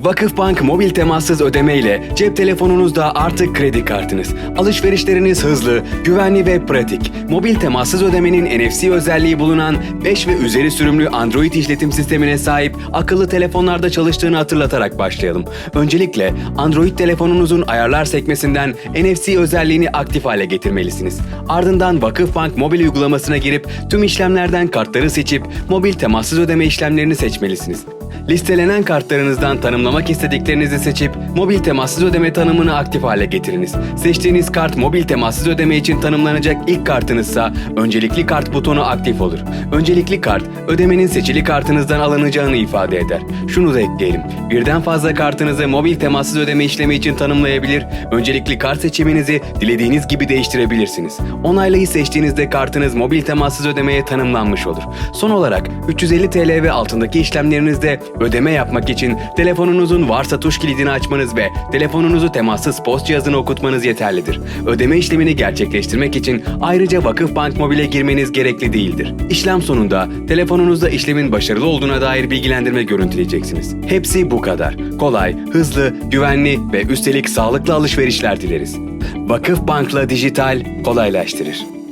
Vakıfbank mobil temassız ödeme ile cep telefonunuzda artık kredi kartınız. Alışverişleriniz hızlı, güvenli ve pratik. Mobil temassız ödemenin NFC özelliği bulunan 5 ve üzeri sürümlü Android işletim sistemine sahip akıllı telefonlarda çalıştığını hatırlatarak başlayalım. Öncelikle Android telefonunuzun ayarlar sekmesinden NFC özelliğini aktif hale getirmelisiniz. Ardından Vakıfbank mobil uygulamasına girip tüm işlemlerden kartları seçip mobil temassız ödeme işlemlerini seçmelisiniz. Listelenen kartlarınızdan tanımlamak istediklerinizi seçip mobil temassız ödeme tanımını aktif hale getiriniz. Seçtiğiniz kart mobil temassız ödeme için tanımlanacak ilk kartınızsa öncelikli kart butonu aktif olur. Öncelikli kart ödemenin seçili kartınızdan alınacağını ifade eder. Şunu da ekleyelim. Birden fazla kartınızı mobil temassız ödeme işlemi için tanımlayabilir, öncelikli kart seçiminizi dilediğiniz gibi değiştirebilirsiniz. Onaylayı seçtiğinizde kartınız mobil temassız ödemeye tanımlanmış olur. Son olarak 350 TL ve altındaki işlemlerinizde ödeme yapmak için telefonunuzun varsa tuş kilidini açmanız ve telefonunuzu temassız post cihazına okutmanız yeterlidir. Ödeme işlemini gerçekleştirmek için ayrıca Vakıfbank Mobil'e girmeniz gerekli değildir. İşlem sonunda telefonunuzda işlemin başarılı olduğuna dair bilgilendirme görüntüleyeceksiniz. Hepsi bu kadar. Kolay, hızlı, güvenli ve üstelik sağlıklı alışverişler dileriz. Vakıfbank'la dijital kolaylaştırır.